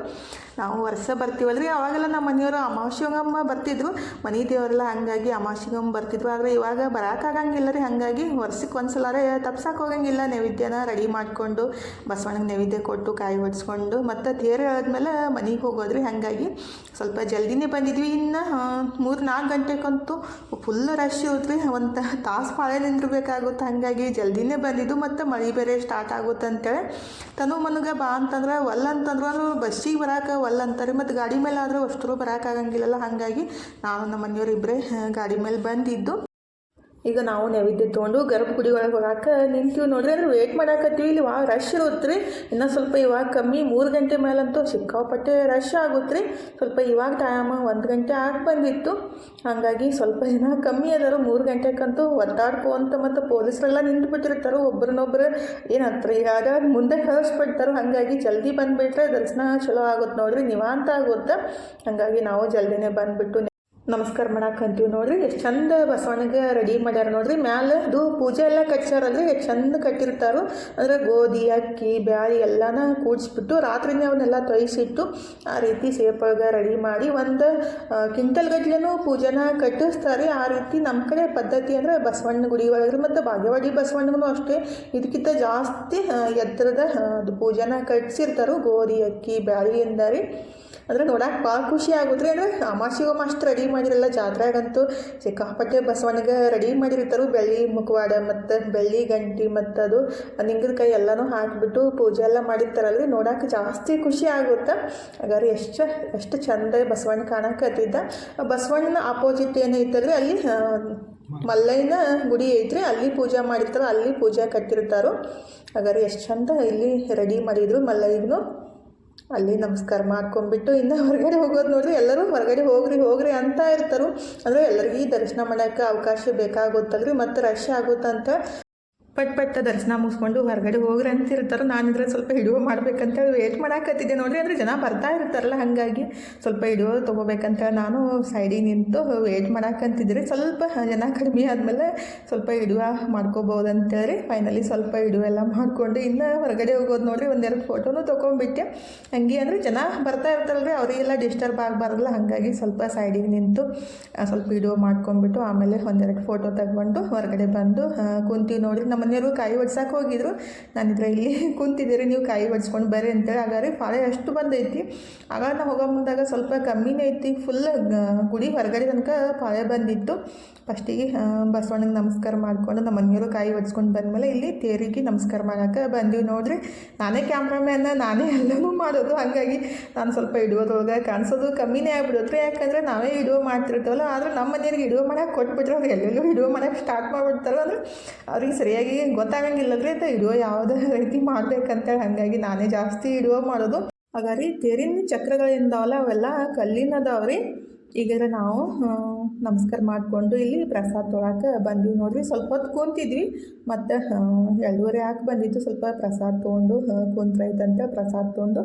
ನಾವು ವರ್ಷ ಬರ್ತೀವಲ್ರಿ. ಅವಾಗೆಲ್ಲ ನಮ್ಮ ಮನೆಯವರು ಅಮಾವಾಸ್ಯಗಮ್ಮ ಬರ್ತಿದ್ರು. ಮನೆ ದೇವರೆಲ್ಲ ಹಾಗಾಗಿ ಅಮಾವಾಸ್ಯಗಮ್ಮ ಬರ್ತಿದ್ರು. ಆದರೆ ಇವಾಗ ಬರೋಕ್ಕಾಗಂಗಿಲ್ಲ ರೀ ಹಾಗಾಗಿ ವರ್ಷಕ್ಕೆ ಒಂದು ಸಲ ತಪ್ಸಕ್ಕೆ ಹೋಗಂಗಿಲ್ಲ. ನೈವೇದ್ಯನ ರೆಡಿ ಮಾಡಿಕೊಂಡು ಬಸವಣ್ಣಗೆ ನೈವೇದ್ಯ ಕೊಟ್ಟು ಕಾಯಿ ಹೊಡ್ಸ್ಕೊಂಡು ಮತ್ತು ತೇರು ಆದ್ಮೇಲೆ ಮನೆಗೆ ಹೋಗೋದ್ರಿ. ಹಾಗಾಗಿ ಸ್ವಲ್ಪ ಜಲ್ದಿನೇ ಬಂದಿದ್ವಿ. ಇನ್ನು ಮೂರು ನಾಲ್ಕು ಗಂಟೆಗಂತೂ ಫುಲ್ ರಶ್ ಇರುತ್ತೆ ಒಂದು ತಾಸು ಪಾಳೆ ನಿಂದಿರ್ಬೇಕಾಗುತ್ತೆ. ಹಾಗಾಗಿ ಜಲ್ದಿನೇ ಬಂದಿದ್ದು ಮತ್ತು ಮಳೆ ಬೇರೆ ಸ್ಟಾರ್ಟ್ ಆಗುತ್ತೆ ಅಂತೇಳಿ ತನು ಮನಗೆ ಬಾ ಅಂತಂದ್ರೆ ಒಲ್ಲ ಅಂತಂದ್ರೂ ಬಸ್ಸಿಗೆ ಬರೋಕೆ ಒಲ್ಲ ಅಂತಾರೆ. ಮತ್ತು ಗಾಡಿ ಮೇಲೆ ಆದರೂ ಅಷ್ಟರು ಬರೋಕ್ಕಾಗಂಗಿಲ್ಲಲ್ಲ ಹಾಗಾಗಿ ನಾನು ನಮ್ಮ ಮನೆಯವ್ರು ಇಬ್ಬರೇ ಗಾಡಿ ಮೇಲೆ ಬಂದಿದ್ದು. ಈಗ ನಾವು ನೈವೇದ್ಯ ತೊಗೊಂಡು ಗರ್ಭಗುಡಿ ಒಳಗೆ ಹೋಗಾಕ ನಿಂತೀವಿ ನೋಡ್ರಿ. ಅಂದ್ರೆ ವೇಟ್ ಮಾಡಾಕತ್ತೀವಿ. ಇಲ್ಲಿ ವಾ ರಶ್ ಇರುತ್ತೆ ರೀ ಇನ್ನೂ ಸ್ವಲ್ಪ ಇವಾಗ ಕಮ್ಮಿ ಮೂರು ಗಂಟೆ ಮೇಲಂತೂ ಸಿಕ್ಕಾಪಟ್ಟೆ ರಶ್ ಆಗುತ್ತೆ ರೀ ಸ್ವಲ್ಪ ಇವಾಗ ಟೈಮ್ ಒಂದು ಗಂಟೆ ಆಗಿ ಬಂದಿತ್ತು. ಹಾಗಾಗಿ ಸ್ವಲ್ಪ ಜನ ಕಮ್ಮಿ ಅದಾರು. ಮೂರು ಗಂಟೆಗಂತೂ ಒದ್ದಾಡ್ಕೊಂತ ಮತ್ತು ಪೊಲೀಸರೆಲ್ಲ ನಿಂತು ಬಿಟ್ಟಿರ್ತಾರೆ ಒಬ್ರನ್ನೊಬ್ರು ಏನಂತಾರೆ ಈಗ ಮುಂದೆ ಕಳಿಸ್ಬಿಡ್ತಾರೆ. ಹಾಗಾಗಿ ಜಲ್ದಿ ಬಂದುಬಿಟ್ರೆ ದರ್ಶನ ಚಲೋ ಆಗುತ್ತೆ ನೋಡ್ರಿ. ನಿವಾಂತ ಆಗುತ್ತೆ ಹಾಗಾಗಿ ನಾವು ಜಲ್ದಿನೇ ಬಂದುಬಿಟ್ಟು ನಮಸ್ಕಾರ ಮಾಡಕ್ಕೆ ಅಂತೀವಿ ನೋಡ್ರಿ. ಎಷ್ಟು ಚಂದ ಬಸವಣ್ಣಗೆ ರೆಡಿ ಮಾಡ್ಯಾರ ನೋಡ್ರಿ. ಮ್ಯಾಲೆ ಅದು ಪೂಜೆ ಎಲ್ಲ ಕಟ್ಸ್ಯಾರಲ್ರಿ ಎಷ್ಟು ಚಂದ ಕಟ್ಟಿರ್ತಾರೋ. ಅಂದರೆ ಗೋಧಿ, ಅಕ್ಕಿ, ಬ್ಯಾಳಿ ಎಲ್ಲನ ಕೂಡಿಸ್ಬಿಟ್ಟು ರಾತ್ರಿನೇ ಅವನ್ನೆಲ್ಲ ತೊಯ್ಸಿಟ್ಟು ಆ ರೀತಿ ಸೇಪೊಳಗೆ ರೆಡಿ ಮಾಡಿ ಒಂದು ಕ್ವಿಂಟಲ್ ಗಟ್ಲೆನೂ ಪೂಜೆನ ಕಟ್ಟಿಸ್ತಾರೆ. ಆ ರೀತಿ ನಮ್ಮ ಕಡೆ ಪದ್ಧತಿ ಅಂದರೆ ಬಸವಣ್ಣ ಗುಡಿ ಒಳಗೆ ಮತ್ತು ಭಾಗ್ಯವಾಡಿ ಬಸವಣ್ಣಗೂ ಅಷ್ಟೇ. ಇದಕ್ಕಿಂತ ಜಾಸ್ತಿ ಎತ್ತರದ ಅದು ಪೂಜೆನ ಕಟ್ಸಿರ್ತಾರೆ. ಗೋಧಿ, ಅಕ್ಕಿ, ಬ್ಯಾಳಿ ರೀ ಅಂದ್ರೆ ನೋಡಕ್ಕೆ ಭಾಳ ಖುಷಿ ಆಗುತ್ತೆ. ಅಂದರೆ ಅಮಾಸಿಗೊಮ್ಮ ಅಷ್ಟು ರೆಡಿ ಮಾಡಿರಲ್ಲ, ಜಾತ್ರೆಗಂತೂ ಸಿಕ್ಕಾಪಟ್ಟೆ ಬಸವಣ್ಣಗೆ ರೆಡಿ ಮಾಡಿರ್ತಾರೆ. ಬೆಳ್ಳಿ ಮುಖವಾಡ ಮತ್ತು ಬೆಳ್ಳಿ, ಗಂಟಿ ಮತ್ತು ಅದು ಕೈ ಎಲ್ಲನೂ ಹಾಕಿಬಿಟ್ಟು ಪೂಜೆ ಎಲ್ಲ ಮಾಡಿರ್ತಾರಲ್ರಿ ನೋಡಕ್ಕೆ ಜಾಸ್ತಿ ಖುಷಿ ಆಗುತ್ತೆ. ಹಾಗಾದ್ರೆ ಎಷ್ಟು ಎಷ್ಟು ಚಂದ ಬಸವಣ್ಣ ಕಾಣಕತ್ತಿದ್ದ ಬಸವಣ್ಣನ ಆಪೋಸಿಟ್ ಏನೈತಲ್ರಿ ಅಲ್ಲಿ ಮಲ್ಲಯ್ಯನ ಗುಡಿ ಐತ್ರಿ. ಅಲ್ಲಿ ಪೂಜೆ ಮಾಡಿರ್ತಾರೆ. ಅಲ್ಲಿ ಪೂಜೆ ಕಟ್ಟಿರ್ತಾರೋ. ಹಾಗಾದ್ರೆ ಎಷ್ಟು ಚಂದ ಇಲ್ಲಿ ರೆಡಿ ಮಾಡಿದ್ರು ಮಲ್ಲಯ್ಯಗೂ ಅಲ್ಲಿ ನಮಸ್ಕಾರ ಮಾಡ್ಕೊಂಡ್ಬಿಟ್ಟು ಇನ್ನು ಹೊರಗಡೆ ಹೋಗೋದು ನೋಡಿದ್ರೆ ಎಲ್ಲರೂ ಹೊರಗಡೆ ಹೋಗ್ರಿ ಹೋಗ್ರಿ ಅಂತ ಇರ್ತಾರೆ. ಅಂದರೆ ಎಲ್ಲರಿಗೂ ದರ್ಶನ ಮಾಡೋಕ್ಕೆ ಅವಕಾಶ ಬೇಕಾಗುತ್ತಲ್ರಿ, ಮತ್ತು ರಶ್ ಆಗುತ್ತಂತ ಪಟ್ ಪಟ್ಟ ದರ್ಶನ ಮುಗಿಸ್ಕೊಂಡು ಹೊರಗಡೆ ಹೋಗ್ರಿ ಇರ್ತಾರೆ ನಾನಿದ್ರೆ ಸ್ವಲ್ಪ ಹಿಡಿಯೋ ಮಾಡ್ಬೇಕಂತೇಳಿ ವೇಟ್ ಮಾಡಾಕತ್ತಿದ್ದೆ ನೋಡ್ರಿ. ಅಂದರೆ ಜನ ಬರ್ತಾ ಇರ್ತಾರಲ್ಲ ಹಾಗಾಗಿ ಸ್ವಲ್ಪ ಹಿಡಿಯೋ ತೊಗೋಬೇಕಂತೇಳಿ ನಾನು ಸೈಡಿಗೆ ನಿಂತು ವೇಟ್ ಮಾಡಾಕಂತಿದ್ರಿ ಸ್ವಲ್ಪ ಜನ ಕಡಿಮೆ ಆದಮೇಲೆ ಸ್ವಲ್ಪ ಹಿಡಿಯುವ ಮಾಡ್ಕೋಬೋದು ಅಂತೇಳಿ ಫೈನಲಿ ಸ್ವಲ್ಪ ಹಿಡಿಯೋ ಎಲ್ಲ ಮಾಡಿಕೊಂಡು ಇನ್ನು ಹೊರಗಡೆ ಹೋಗೋದು ನೋಡ್ರಿ. ಒಂದೆರಡು ಫೋಟೋನು ತೊಗೊಂಡ್ಬಿಟ್ಟೆ ಹಂಗೆ ಅಂದರೆ ಜನ ಬರ್ತಾ ಇರ್ತಾರಲ್ರಿ. ಅವರಿಗೆಲ್ಲ ಡಿಸ್ಟರ್ಬ್ ಆಗಬಾರ್ದಲ್ಲ ಹಾಗಾಗಿ ಸ್ವಲ್ಪ ಸೈಡಿಗೆ ನಿಂತು ಸ್ವಲ್ಪ ವಿಡಿಯೋ ಮಾಡ್ಕೊಂಡ್ಬಿಟ್ಟು ಆಮೇಲೆ ಒಂದೆರಡು ಫೋಟೋ ತಗೊಂಡು ಹೊರಗಡೆ ಬಂದು ಕುಂತೀವಿ ನೋಡ್ರಿ. ನಮ್ಮ ಮನೆಯವರು ಕಾಯಿ ಒಡ್ಸಕ್ಕೆ ಹೋಗಿದ್ರು. ನಾನಿದ್ರೆ ಇಲ್ಲಿ ಕುಂತಿದ್ದೀರಿ, ನೀವು ಕಾಯಿ ಒಡ್ಸ್ಕೊಂಡು ಬರ್ರಿ ಅಂತೇಳಿ. ಹಾಗಾದ್ರೆ ಪಾಳೆ ಅಷ್ಟು ಬಂದೈತಿ. ಆಗ ನಾವು ಹೋಗೋ ಮುಂದಾಗ ಸ್ವಲ್ಪ ಕಮ್ಮಿನೇ ಐತಿ. ಫುಲ್ ಗುಡಿ ಹೊರಗಡೆ ತನಕ ಪಾಳೆ ಬಂದಿತ್ತು. ಫಸ್ಟಿಗೆ ಬಸವಣ್ಣಗೆ ನಮಸ್ಕಾರ ಮಾಡಿಕೊಂಡು ನಮ್ಮ ಮನೆಯವರು ಕಾಯಿ ಒಡ್ಸ್ಕೊಂಡು ಬಂದಮೇಲೆ ಇಲ್ಲಿ ತೇರಿಗೆ ನಮಸ್ಕಾರ ಮಾಡೋಕೆ ಬಂದೀವಿ ನೋಡ್ರಿ. ನಾನೇ ಕ್ಯಾಮ್ರಾಮ್ಯಾನ, ನಾನೇ ಎಲ್ಲನೂ ಮಾಡೋದು. ಹಾಗಾಗಿ ನಾನು ಸ್ವಲ್ಪ ಹಿಡಿಯೋದ್ರೊಳಗೆ ಕಾಣಿಸೋದು ಕಮ್ಮಿನೇ ಆಗ್ಬಿಡುತ್ತೆ. ಯಾಕಂದರೆ ನಾವೇ ವಿಡಿಯೋ ಮಾಡ್ತಿರ್ತೀವಲ್ಲ, ಆದರೆ ನಮ್ಮ ಮನೆಯವ್ರಿಗೆ ಇಡುವ ಮಾಡೋಕೆ ಕೊಟ್ಬಿಟ್ರೆ ಅವ್ರು ಎಲ್ಲೆಲ್ಲೂ ವಿಡಿಯೋ ಮಾಡಕ್ಕೆ ಸ್ಟಾರ್ಟ್ ಮಾಡಿಬಿಡ್ತಾರೆ ಅಂದರೆ ಅವ್ರಿಗೆ ಸರಿಯಾಗಿ ಗೊತ್ತಾಗಂಗಿಲ್ಲದ್ರಿ ಅಂತ ವಿಡಿಯೋ ಯಾವುದೇ ರೀತಿ ಮಾಡ್ಬೇಕಂತೇಳಿ ಹಾಗಾಗಿ ನಾನೇ ಜಾಸ್ತಿ ವಿಡಿಯೋ ಮಾಡೋದು. ಹಾಗಾರಿ ತೇರಿನ ಚಕ್ರಗಳಿಂದವಲ್ಲ ಅವೆಲ್ಲ ಕಲ್ಲಿನದವ್ರಿ. ಈಗ ನಾವು ನಮಸ್ಕಾರ ಮಾಡಿಕೊಂಡು ಇಲ್ಲಿ ಪ್ರಸಾದ ತೊಳಕ ಬಂದ್ವಿ ನೋಡ್ರಿ. ಸ್ವಲ್ಪ ಹೊತ್ತು ಕುಂತಿದ್ವಿ, ಮತ್ತು ಎರಡೂವರೆ ಹಾಕಿ ಬಂದಿತ್ತು. ಸ್ವಲ್ಪ ಪ್ರಸಾದ ತೊಗೊಂಡು ಕುಂತ್ರೈತಂತ ಪ್ರಸಾದ ತೊಗೊಂಡು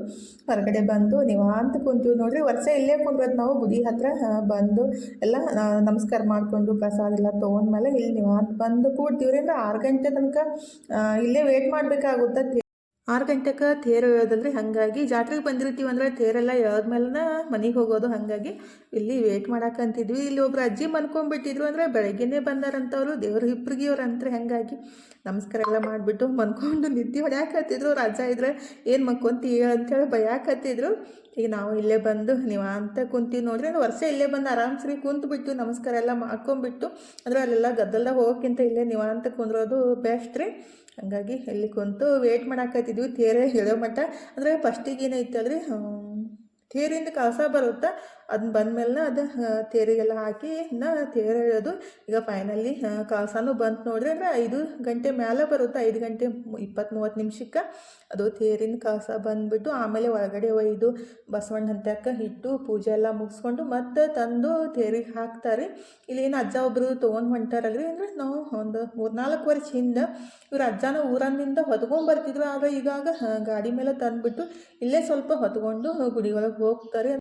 ಹೊರಗಡೆ ಬಂದು ನಿವಾಂತ ಕುಂತೀವಿ ನೋಡ್ರಿ. ವರ್ಷ ಇಲ್ಲೇ ಕುಂದ್ರದು ನಾವು, ಗುಡಿ ಹತ್ರ ಬಂದು ಎಲ್ಲ ನಮಸ್ಕಾರ ಮಾಡಿಕೊಂಡು ಪ್ರಸಾದ ಎಲ್ಲ ತೊಗೊಂಡ್ಮೇಲೆ ಇಲ್ಲಿ ನಿವಾಂತ ಬಂದು ಕೂಡ್ತೀವ್ರಿ. ಅಂದ್ರೆ ಆರು ಗಂಟೆ ತನಕ ಇಲ್ಲೇ ವೇಟ್ ಮಾಡಬೇಕಾಗುತ್ತೆ. ಆರು ಗಂಟೆಗೆ ತೇರು ಹೇಳೋದಲ್ರಿ ಹಾಗಾಗಿ ಜಾತ್ರೆಗೆ ಬಂದಿರ್ತೀವಿ ಅಂದರೆ ತೇರೆಲ್ಲ ಎಳೆದ್ಮೇಲೆ ಮನೆಗೆ ಹೋಗೋದು ಹಾಗಾಗಿ ಇಲ್ಲಿ ವೇಟ್ ಮಾಡಾಕಂತಿದ್ವಿ ಇಲ್ಲಿ ಒಬ್ರು ಅಜ್ಜಿ ಮನ್ಕೊಂಡ್ಬಿಟ್ಟಿದ್ರು ಅಂದರೆ ಬೆಳಗ್ಗೆನೇ ಬಂದಾರಂಥವ್ರು ದೇವ್ರ ಅಂತಾರೆ ಹಾಗಾಗಿ ನಮಸ್ಕಾರ ಎಲ್ಲ ಮಾಡಿಬಿಟ್ಟು ಮನ್ಕೊಂಡು ನಿದ್ದೆ ಹೊಡ್ಯಾಕತ್ತಿದ್ರು. ಅಜ್ಜ ಇದ್ರೆ ಏನು ಮಕ್ಕೊಂತಿ ಅಂತೇಳಿ ಭಯಾಕತ್ತಿದ್ರು ಈಗ ನಾವು ಇಲ್ಲೇ ಬಂದು ನೀವು ಅಂತ ಕುಂತೀವಿ ನೋಡ್ರಿ ವರ್ಷ ಇಲ್ಲೇ ಬಂದು ಆರಾಮ್ಸ್ರಿ ಕುಂತ್ಬಿಟ್ಟು ನಮಸ್ಕಾರ ಎಲ್ಲ ಮಾಡ್ಕೊಂಬಿಟ್ಟು ಅಂದರೆ ಅಲ್ಲೆಲ್ಲ ಗದ್ದಲ್ದಾಗ ಹೋಗೋಕ್ಕಿಂತ ಇಲ್ಲೇ ನಿವಾಂತ ಕುಂದ್ರೋದು ಬೆಸ್ಟ್ ರೀ. ಹಂಗಾಗಿ ಎಲ್ಲಿ ಕುಂತು ವೇಟ್ ಮಾಡಾಕತ್ತಿದ್ವಿ. ತೇರೆ ಹೇಳೋ ಮಟ್ಟ. ಅಂದರೆ ಫಸ್ಟಿಗೆ ಏನೈತಲ್ರಿ ತೇರಿಂದ ಕಳಸ ಬರುತ್ತೆ? ಅದನ್ನ ಬಂದಮೇಲೆ ಅದು ತೇರಿಗೆಲ್ಲ ಹಾಕಿ, ನಾ ಎಳೆಯೋದು ಈಗ ಫೈನಲಿ ಕಾಸನು ಬಂತು ನೋಡಿದ್ರೆ ಅಂದರೆ ಐದು ಗಂಟೆ ಮೇಲೆ ಬರುತ್ತೆ, ಐದು ಗಂಟೆ ಇಪ್ಪತ್ತು ಮೂವತ್ತು ನಿಮಿಷಕ್ಕೆ. ಅದು ತೇರಿನ ಕಾಸ ಬಂದುಬಿಟ್ಟು ಆಮೇಲೆ ಒಳಗಡೆ ಒಯ್ದು, ಬಸವಣ್ಣ ಹಂತಕ್ಕೆ ಇಟ್ಟು ಪೂಜೆ ಎಲ್ಲ ಮುಗಿಸ್ಕೊಂಡು ಮತ್ತೆ ತಂದು ತೇರಿಗೆ ಹಾಕ್ತಾರೆ. ಇಲ್ಲಿ ಏನು ಅಜ್ಜ ಒಬ್ಬರು ತೊಗೊಂಡು ಹೊಂಟಾರಲ್ರಿ ಅಂದರೆ ನಾವು ಒಂದು ಮೂರ್ನಾಲ್ಕು ವರ್ಷ ಹಿಂದೆ ಇವ್ರ ಅಜ್ಜನ ಊರನ್ನಿಂದ ಹೊತ್ಕೊಂಡ್ಬರ್ತಿದ್ರು ಆದರೆ ಈಗಾಗ ಗಾಡಿ ಮೇಲೆ ತಂದುಬಿಟ್ಟು ಇಲ್ಲೇ ಸ್ವಲ್ಪ ಹೊತ್ಕೊಂಡು ಗುಡಿ ಒಳಗೆ ಹೋಗ್ತಾರೆ.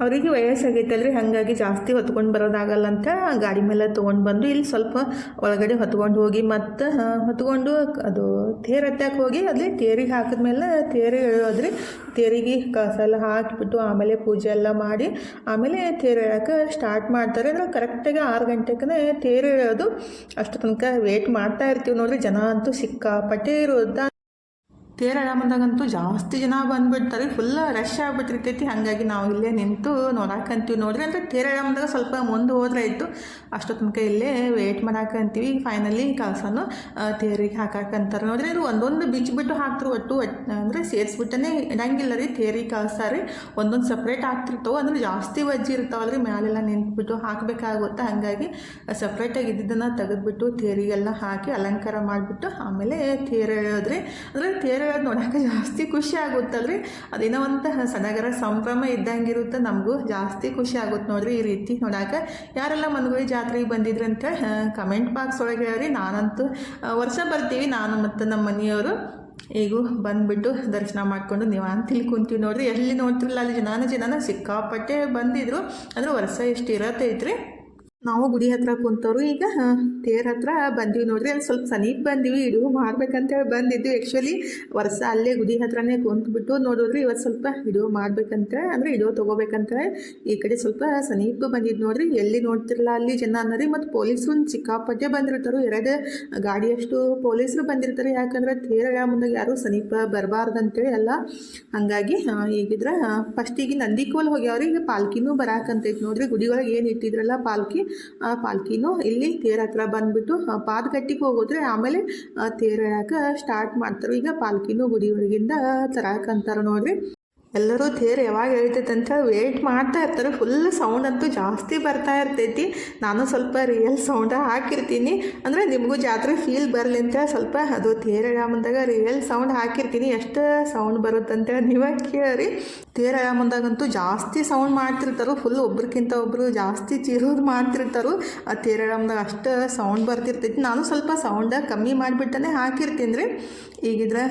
ಅವರಿಗೆ ವಯಸ್ಸಾಗೈತಲ್ರಿ ಹಾಗಾಗಿ ಜಾಸ್ತಿ ಹೊತ್ಕೊಂಡು ಬರೋದಾಗಲ್ಲ ಅಂತ ಗಾಡಿ ಮೇಲೆ ತೊಗೊಂಡು ಬಂದು ಇಲ್ಲಿ ಸ್ವಲ್ಪ ಒಳಗಡೆ ಹೊತ್ಕೊಂಡು ಹೋಗಿ ಮತ್ತು ಹೊತ್ಕೊಂಡು ಅದು ತೇರು ಹತ್ತಕ್ಕೆ ಹೋಗಿ ಅಲ್ಲಿ ತೇರಿಗೆ ಹಾಕಿದ್ಮೇಲೆ ತೇರು ಎಳೋದ್ರಿ ತೇರಿಗೆ ಕಸ ಎಲ್ಲ ಹಾಕಿಬಿಟ್ಟು ಆಮೇಲೆ ಪೂಜೆ ಎಲ್ಲ ಮಾಡಿ ಆಮೇಲೆ ತೇರು ಎಳಕ್ಕೆ ಸ್ಟಾರ್ಟ್ ಮಾಡ್ತಾರೆ. ಅಂದರೆ ಕರೆಕ್ಟಾಗಿ ಆರು ಗಂಟೆಗೆ ತೇರು ಎಳೋದು ಅಷ್ಟು ತನಕ ವೇಟ್ ಮಾಡ್ತಾ ಇರ್ತೀವಿ ನೋಡ್ರಿ. ಜನ ಅಂತೂ ಸಿಕ್ಕಾಪಟ್ಟೆ ಇರೋದ ತೇರು ಬಂದಾಗಂತೂ ಜಾಸ್ತಿ ಜನ ಬಂದುಬಿಡ್ತಾರೆ. ಫುಲ್ ರಶ್ ಆಗ್ಬಿಟ್ಟಿರ್ತೈತಿ. ಹಾಗಾಗಿ ನಾವು ಇಲ್ಲೇ ನಿಂತು ನೋಡಾಕಂತೀವಿ. ನೋಡ್ರಿ ಅಂದರೆ ತೇರು ಬಂದಾಗ ಸ್ವಲ್ಪ ಮುಂದೆ ಹೋದ್ರೆ ಇತ್ತು ಅಷ್ಟು ತನಕ ಇಲ್ಲೇ ವೇಟ್ ಮಾಡಾಕಂತೀವಿ. ಫೈನಲಿ ಕಾಸನ್ನು ತೇರಿಗೆ ಹಾಕಾಕಂತಾರೆ. ನೋಡ್ರಿ ಇದು ಒಂದೊಂದು ಬಿಚ್ಚಿಬಿಟ್ಟು ಹಾಕ್ತಾರೆ. ಒಟ್ಟು ಅಂದರೆ ಸೇರಿಸ್ಬಿಟ್ಟನೇ ಇಡಂಗಿಲ್ಲ ರೀ. ತೇರಿ ಕಳಿಸ್ತಾರೆ ಒಂದೊಂದು ಸಪ್ರೇಟ್ ಆಗ್ತಿರ್ತಾವೆ ಅಂದ್ರೆ ಜಾಸ್ತಿ ವಜ್ಜಿ ರೀ. ಮ್ಯಾಲೆಲ್ಲ ನಿಂತ್ಬಿಟ್ಟು ಹಾಕಬೇಕಾಗುತ್ತೆ. ಹಾಗಾಗಿ ಸಪ್ರೇಟಾಗಿ ಇದ್ದಿದ್ದನ್ನು ತೆಗೆದುಬಿಟ್ಟು ತೇರಿಗೆಲ್ಲ ಹಾಕಿ ಅಲಂಕಾರ ಮಾಡಿಬಿಟ್ಟು ಆಮೇಲೆ ತೇರೆ ಎಳೆಯೋದ್ರಿ ಅಂದರೆ ತೇರು ಎಳೆಯೋದು ನೋಡೋಕೆ ಜಾಸ್ತಿ ಖುಷಿ ಆಗುತ್ತಲ್ರಿ? ಅದೇನೋ ಒಂಥ ಸಡಗರ ಸಂಭ್ರಮ ಇದ್ದಂಗಿರುತ್ತೆ ನಮಗೂ. ಜಾಸ್ತಿ ಖುಷಿ ಆಗುತ್ತೆ ನೋಡ್ರಿ ಈ ರೀತಿ ನೋಡೋಕೆ. ಯಾರೆಲ್ಲ ಮನಗುಳಿ ಜಾತ್ರೆಗೆ ಬಂದಿದ್ರಿ ಅಂತ ಕಮೆಂಟ್ ಬಾಕ್ಸ್ ಒಳಗೆ ಹೇಳ್ರಿ ನಾನಂತೂ ವರ್ಷ ಬರ್ತೀವಿ ನಾನು ಮತ್ತು ನಮ್ಮ ಮನೆಯವರು. ಈಗೂ ಬಂದುಬಿಟ್ಟು ದರ್ಶನ ಮಾಡಿಕೊಂಡು ನೀವು ಕುಂತೀವಿ ನೋಡ್ರಿ. ಎಲ್ಲಿ ನೋಡ್ತಿರಲ್ಲ ಅಲ್ಲಿ ಜನಾನ ಜನಾನ ಸಿಕ್ಕಾಪಟ್ಟೆ ಬಂದಿದ್ರು. ಅಂದರೆ ವರ್ಷ ಎಷ್ಟು ಇರತ್ತೈತ್ರಿ ನಾವು ಗುಡಿ ಹತ್ರ ಕುಂತವ್ರು, ಈಗ ತೇರ್ ಹತ್ರ ಬಂದೀವಿ ನೋಡ್ರಿ. ಅಲ್ಲಿ ಸ್ವಲ್ಪ ಸಮೀಪ ಬಂದೀವಿ, ಇಡು ಮಾಡ್ಬೇಕಂತೇಳಿ ಬಂದಿದ್ದು ಆ್ಯಕ್ಚುಲಿ ವರ್ಷ ಅಲ್ಲೇ ಗುಡಿ ಹತ್ರನೇ ಕುಂತ್ಬಿಟ್ಟು ನೋಡಿದ್ರಿ. ಇವತ್ತು ಸ್ವಲ್ಪ ಇಡು ಮಾಡ್ಬೇಕಂತ ಅಂದ್ರೆ ಇಡೋ ತಗೋಬೇಕಂತ ಈ ಕಡೆ ಸ್ವಲ್ಪ ಸಮೀಪ ಬಂದಿದ್ದು ನೋಡ್ರಿ. ಎಲ್ಲಿ ನೋಡ್ತಿರಲ್ಲ ಅಲ್ಲಿ ಜನ ಅನ್ನರಿ. ಮತ್ತು ಪೊಲೀಸರು ಸಿಕ್ಕಾಪಟ್ಟೆ ಬಂದಿರ್ತಾರೆ. ಎರಡು ಗಾಡಿಯಷ್ಟು ಪೊಲೀಸರು ಬಂದಿರ್ತಾರೆ. ಯಾಕಂದ್ರೆ ತೇರ ಮುಂದೆ ಯಾರು ಸಮೀಪ ಬರಬಾರ್ದಂತೇಳಿ ಎಲ್ಲ ಹಾಗಾಗಿ ಈಗಿದ್ರ ಈಗಿದ್ರೆ ಫಸ್ಟಿಗೆ ನಂದಿಕೋಲ್ ಹೋಗ್ಯಾವ್ರಿ. ಈಗ ಪಾಲ್ಕಿನೂ ಬರಾಕಂತೈತಿ ನೋಡ್ರಿ. ಗುಡಿ ಒಳಗೆ ಏನು ಇಟ್ಟಿದ್ರಲ್ಲ ಪಾಲ್ಕಿ. ಆ ಪಾಲ್ಕಿನೂ ಇಲ್ಲಿ ತೇರ ಹತ್ರ ಬಂದ್ಬಿಟ್ಟು ಪಾದಗಟ್ಟಿಗೆ ಹೋಗೋದ್ರೆ ಆಮೇಲೆ ಆ, ತೇರ್ ಎಳ್ಯಾಕ ಸ್ಟಾರ್ಟ್ ಮಾಡ್ತಾರೆ. ಈಗ ಪಾಲ್ಕಿನೂ ಗುಡಿ ತರಾಕಂತಾರೆ ನೋಡ್ರಿ. ಎಲ್ಲರೂ ತೇರು ಯಾವಾಗ ಎಳಿತೈತೆ ಅಂತ ವೇಟ್ ಮಾಡ್ತಾ ಇರ್ತಾರೆ. ಫುಲ್ ಸೌಂಡ್ ಅಂತೂ ಜಾಸ್ತಿ ಬರ್ತಾ ಇರ್ತೈತಿ. ನಾನು ಸ್ವಲ್ಪ ರಿಯಲ್ ಸೌಂಡ ಹಾಕಿರ್ತೀನಿ. ಅಂದರೆ ನಿಮಗೂ ಜಾತ್ರೆ ಫೀಲ್ ಬರಲಿ ಅಂತ ಸ್ವಲ್ಪ ಅದು ತೇರು ಮುಂದಾಗ ರಿಯಲ್ ಸೌಂಡ್ ಹಾಕಿರ್ತೀನಿ. ಎಷ್ಟು ಸೌಂಡ್ ಬರುತ್ತಂತ ನೀವೇ ಕೇಳ್ರಿ ತೇರು ಮುಂದಾಗಂತೂ ಜಾಸ್ತಿ ಸೌಂಡ್ ಮಾಡ್ತಿರ್ತಾರೆ ಫುಲ್ ಒಬ್ರಿಗಿಂತ ಒಬ್ಬರು ಜಾಸ್ತಿ ಚಿರೋದು ಮಾಡ್ತಿರ್ತಾರೆ, ಆ ತೇರ ಮುಂದಾಗ ಅಷ್ಟು ಸೌಂಡ್ ಬರ್ತಿರ್ತೈತಿ. ನಾನು ಸ್ವಲ್ಪ ಸೌಂಡ ಕಮ್ಮಿ ಮಾಡಿಬಿಟ್ಟನೆ ಹಾಕಿರ್ತೀನಿ ರೀ ಈಗಿದ್ರೆ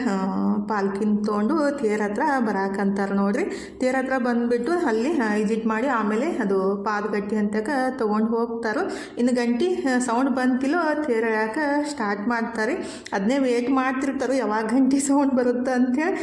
ಪಾಲ್ಕಿನ ತೊಗೊಂಡು ತೇರ ಹತ್ರ ಬರಾಕಂತಾರೆ ನೋಡ್ರಿ. ತೇರ ಹತ್ರ ಬಂದುಬಿಟ್ಟು ಅಲ್ಲಿ ವಿಸಿಟ್ ಮಾಡಿ ಆಮೇಲೆ ಅದು ಪಾದಗಟ್ಟಿ ಅಂತಕ ತೊಗೊಂಡು ಹೋಗ್ತಾರೆ, ಇನ್ನು ಗಂಟೆ ಸೌಂಡ್ ಬಂತಿಲ್ಲೋ ತೇರ ಸ್ಟಾರ್ಟ್ ಮಾಡ್ತಾರೆ ಅದನ್ನೇ ವೇಟ್ ಮಾಡ್ತಿರ್ತಾರೆ, ಯಾವಾಗ ಗಂಟೆ ಸೌಂಡ್ ಬರುತ್ತೆ ಅಂತೇಳಿ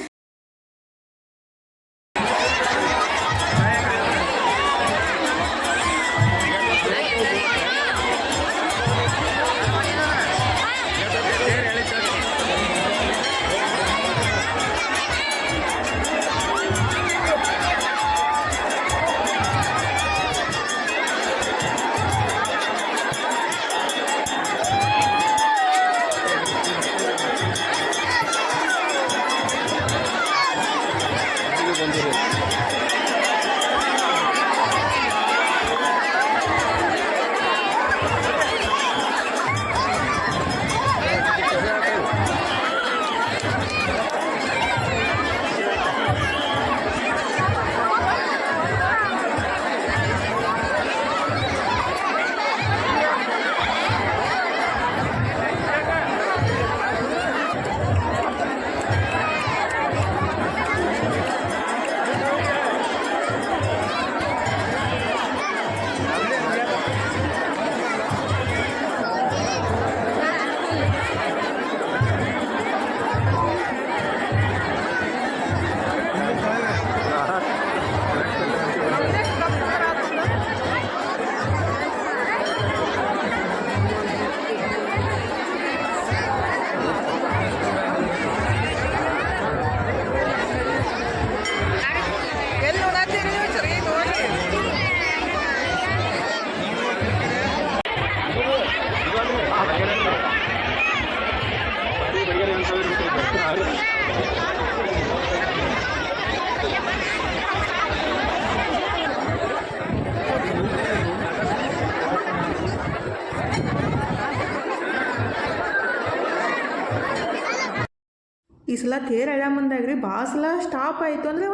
ಎಳೆ ಮುಂದಾಗ್ರಿ ಭಾಳ ಸಲ ಸ್ಟಾಪ್ ಆಯಿತು ಅಂದರೆ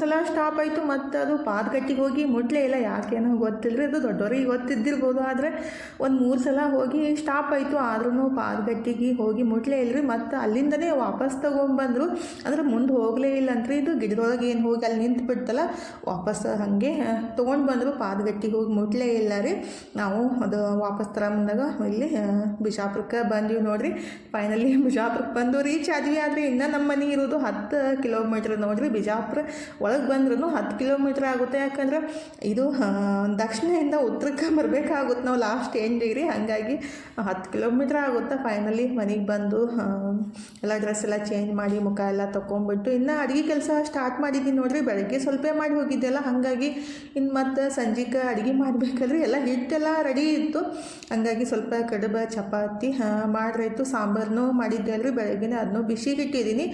ಸಲ ಸ್ಟಾಪ್ ಆಯಿತು ಮತ್ತು ಅದು ಪಾದಗಟ್ಟಿಗೆ ಹೋಗಿ ಮುಟ್ಲೇ ಇಲ್ಲ. ಯಾಕೇನೋ ಗೊತ್ತಿಲ್ಲರಿ ಅದು ದೊಡ್ಡವರಿಗೆ ಗೊತ್ತಿದ್ದಿರ್ಬೋದು. ಆದರೆ ಒಂದು ಮೂರು ಸಲ ಹೋಗಿ ಸ್ಟಾಪ್ ಆಯಿತು. ಆದ್ರೂ ಪಾದಗಟ್ಟಿಗೆ ಹೋಗಿ ಮುಟ್ಲೇ ಇಲ್ಲ ರೀ ಮತ್ತು ಅಲ್ಲಿಂದನೇ ವಾಪಸ್ ತೊಗೊಂಬಂದರು. ಅಂದ್ರೆ ಮುಂದೆ ಹೋಗಲೇ ಇಲ್ಲ ಅಂತ್ರಿ ಇದು ಗಿಡದೊಳಗೆ ಏನು ಹೋಗಿ ಅಲ್ಲಿ ನಿಂತು ಬಿಡ್ತಲ್ಲ, ವಾಪಸ್ ಹಾಗೆ ತೊಗೊಂಡು ಬಂದರು ಪಾದಗಟ್ಟಿಗೆ ಹೋಗಿ ಮುಟ್ಲೇ ಇಲ್ಲ ರೀ. ನಾವು ಅದು ವಾಪಸ್ ತರ ಬಂದಾಗ ಇಲ್ಲಿ ಬಿಜಾಪುರಕ್ಕೆ ಬಂದ್ವಿ ನೋಡ್ರಿ. ಫೈನಲಿ ಬಿಜಾಪುರಕ್ಕೆ ಬಂದು ರೀಚ್ ಆದ್ವಿ. ಆದರೆ ಇನ್ನೂ ನಮ್ಮ ಮನೆ ಇರೋದು ಹತ್ತು ಕಿಲೋಮೀಟ್ರ್ ನೋಡ್ರಿ. ಬಿಜಾಪುರ ಒಳಗೆ ಬಂದ್ರೂ ಹತ್ತು ಕಿಲೋಮೀಟ್ರ್ ಆಗುತ್ತೆ. ಯಾಕಂದ್ರೆ ಇದು ದಕ್ಷಿಣದಿಂದ ಉತ್ತರಕ್ಕೆ ಬರಬೇಕಾಗುತ್ತೆ. ನಾವು ಲಾಸ್ಟ್ ಏನು ಡಿಗ್ರಿ ಹಾಗಾಗಿ ಹತ್ತು ಕಿಲೋಮೀಟ್ರ್ ಆಗುತ್ತೆ. ಫೈನಲಿ ಮನೆಗೆ ಬಂದು ಎಲ್ಲ ಡ್ರೆಸ್ ಎಲ್ಲ ಚೇಂಜ್ ಮಾಡಿ ಮುಖ ಎಲ್ಲ ತೊಗೊಂಬಿಟ್ಟು ಇನ್ನು ಅಡುಗೆ ಕೆಲಸ ಸ್ಟಾರ್ಟ್ ಮಾಡಿದ್ದೀನಿ ನೋಡಿರಿ. ಬೆಳಗ್ಗೆ ಸ್ವಲ್ಪ ಮಾಡಿ ಹೋಗಿದ್ದೆಲ್ಲ ಹಾಗಾಗಿ ಇನ್ನು ಮತ್ತು ಸಂಜೆಗೆ ಅಡುಗೆ ಮಾಡಬೇಕಲ್ರಿ. ಎಲ್ಲ ಹಿಟ್ಟೆಲ್ಲ ರೆಡಿ ಇತ್ತು. ಹಂಗಾಗಿ ಸ್ವಲ್ಪ ಕಡುಬ, ಚಪಾತಿ ಮಾಡ್ರಾಯ್ತು. ಸಾಂಬಾರ್ನೂ ಮಾಡಿದ್ದೆ ಅಲ್ರಿ. ಬೆಳಗ್ಗೆ ಅದನ್ನೂ ಬಿಸಿಗೆ ಇಟ್ಟಿದ್ದೀನಿ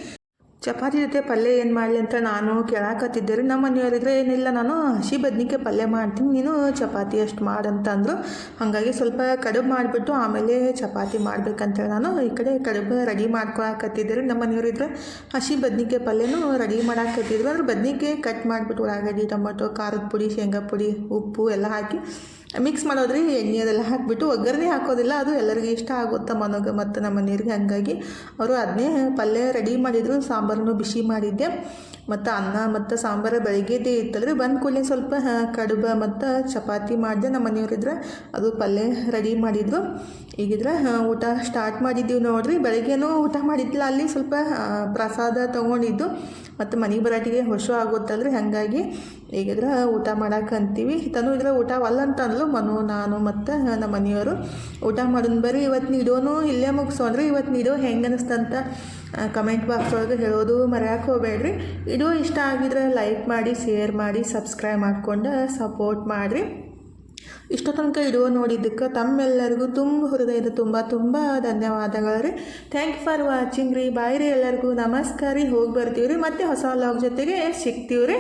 ಚಪಾತಿ ಜೊತೆ ಪಲ್ಯ ಏನು ಮಾಡಲಿ ಅಂತ ನಾನು ಕೇಳಾಕತ್ತಿದ್ದೆ. ರೀ, ನಮ್ಮ ಮನೆಯವರಿದ್ರೆ ಏನಿಲ್ಲ, ನಾನು ಹಸಿ ಬದ್ನಿಕಾಯಿ ಪಲ್ಯ ಮಾಡ್ತೀನಿ, ನೀನು ಚಪಾತಿ ಅಷ್ಟು ಮಾಡಂತ ಅಂದರು. ಹಾಗಾಗಿ ಸ್ವಲ್ಪ ಕಡುಬು ಮಾಡಿಬಿಟ್ಟು ಆಮೇಲೆ ಚಪಾತಿ ಮಾಡ್ಬೇಕಂತೇಳಿ ನಾನು ಈ ಕಡೆ ಕಡುಬು ರೆಡಿ ಮಾಡ್ಕೊಳಕತ್ತಿದ್ದೆ. ರೀ, ನಮ್ಮ ಮನೆಯವರಿದ್ರೆ ಹಸಿ ಬದ್ನಿಕಾಯಿ ಪಲ್ಯನೂ ರೆಡಿ ಮಾಡಾಕತ್ತಿದ್ರು. ಅಂದ್ರೆ ಬದ್ನಿಕಾಯಿ ಕಟ್ ಮಾಡಿಬಿಟ್ಟು ಉಳ್ಳಾಗಡ್ಡಿ, ಟೊಮೊಟೊ, ಖಾರದ ಪುಡಿ, ಶೇಂಗಾ ಪುಡಿ, ಉಪ್ಪು ಎಲ್ಲ ಹಾಕಿ ಮಿಕ್ಸ್ ಮಾಡೋದ್ರಿ ಎಣ್ಣೆ ಅದೆಲ್ಲ ಹಾಕಿಬಿಟ್ಟು ಒಗ್ಗರಣೆ ಹಾಕೋದಿಲ್ಲ, ಅದು ಎಲ್ಲರಿಗೂ ಇಷ್ಟ ಆಗುತ್ತೆ ಮನೋಗ ಮತ್ತು ನಮ್ಮ ಮನೆಯವ್ರಿಗೆ ಹಾಗಾಗಿ. ಅವರು ಅದನ್ನೇ ಪಲ್ಯ ರೆಡಿ ಮಾಡಿದರು, ಸಾಂಬಾರನ್ನು ಬಿಸಿ ಮಾಡಿದ್ದೆ. ಮತ್ತು ಅನ್ನ ಮತ್ತು ಸಾಂಬಾರು ಬೆಳಗ್ಗೆದೇ ಇತ್ತಲ್ರಿ. ಬಂದ ಕೂಡಲೇ ಸ್ವಲ್ಪ ಕಡುಬ ಮತ್ತು ಚಪಾತಿ ಮಾಡಿದೆ ನಮ್ಮ ಮನೆಯವರಿದ್ರೆ ಅದು ಪಲ್ಯ ರೆಡಿ ಮಾಡಿದ್ವು. ಈಗಿದ್ರೆ ಊಟ ಸ್ಟಾರ್ಟ್ ಮಾಡಿದ್ದೀವಿ ನೋಡ್ರಿ. ಬೆಳಗ್ಗೆನೂ ಊಟ ಮಾಡಿದ್ದಿಲ್ಲ ಅಲ್ಲಿ ಸ್ವಲ್ಪ ಪ್ರಸಾದ ತೊಗೊಂಡಿದ್ದು. ಮತ್ತು ಮನೆಗೆ ಬರಾಟಿಗೆ ಹೊಸ ಆಗುತ್ತಲ್ರಿ. ಹಾಗಾಗಿ ಈಗಿದ್ರೆ ಊಟ ಅಂತೀವಿ. ತನು ಇದ್ರೆ ಊಟ ಅಲ್ಲ ಅಂತ ಮನು, ನಾನು ಮತ್ತು ನಮ್ಮ ಮನೆಯವರು. ಊಟ ಮಾಡೋಣ ಬರ್ರಿ ಇವತ್ತು ನೀಡೋನು ಇಲ್ಲೇ ಮುಗಿಸೋಣ್ರಿ. ಇವತ್ತು ನೀಡೋ ಹೆಂಗೆ ಕಮೆಂಟ್ ಬಾಕ್ಸ್ ಒಳಗೆ ಹೇಳೋದು ಮರೆಯಕ್ಕೆ ಹೋಗಬೇಡ್ರಿ. ಇದು ಇಷ್ಟ ಆಗಿದ್ರೆ ಲೈಕ್ ಮಾಡಿ ಶೇರ್ ಮಾಡಿ ಸಬ್ಸ್ಕ್ರೈಬ್ ಮಾಡಿಕೊಂಡು ಸಪೋರ್ಟ್ ಮಾಡಿರಿ. ಇಷ್ಟು ತನಕ ಇಡುವ ನೋಡಿದ್ದಕ್ಕೆ ತಮ್ಮೆಲ್ಲರಿಗೂ ತುಂಬ ಹೃದಯದ ತುಂಬ ತುಂಬ ಧನ್ಯವಾದಗಳು ರೀ ಥ್ಯಾಂಕ್ ಯು ಫಾರ್ ವಾಚಿಂಗ್ ರೀ. ಬಾಯ್ ರೀ ಎಲ್ಲರಿಗೂ. ನಮಸ್ಕಾರ ರೀ. ಹೋಗಿ ಬರ್ತೀವಿ ರೀ ಮತ್ತೆ ಹೊಸ ಲಾಗ್ ಜೊತೆಗೆ ಸಿಗ್ತೀವಿ ರೀ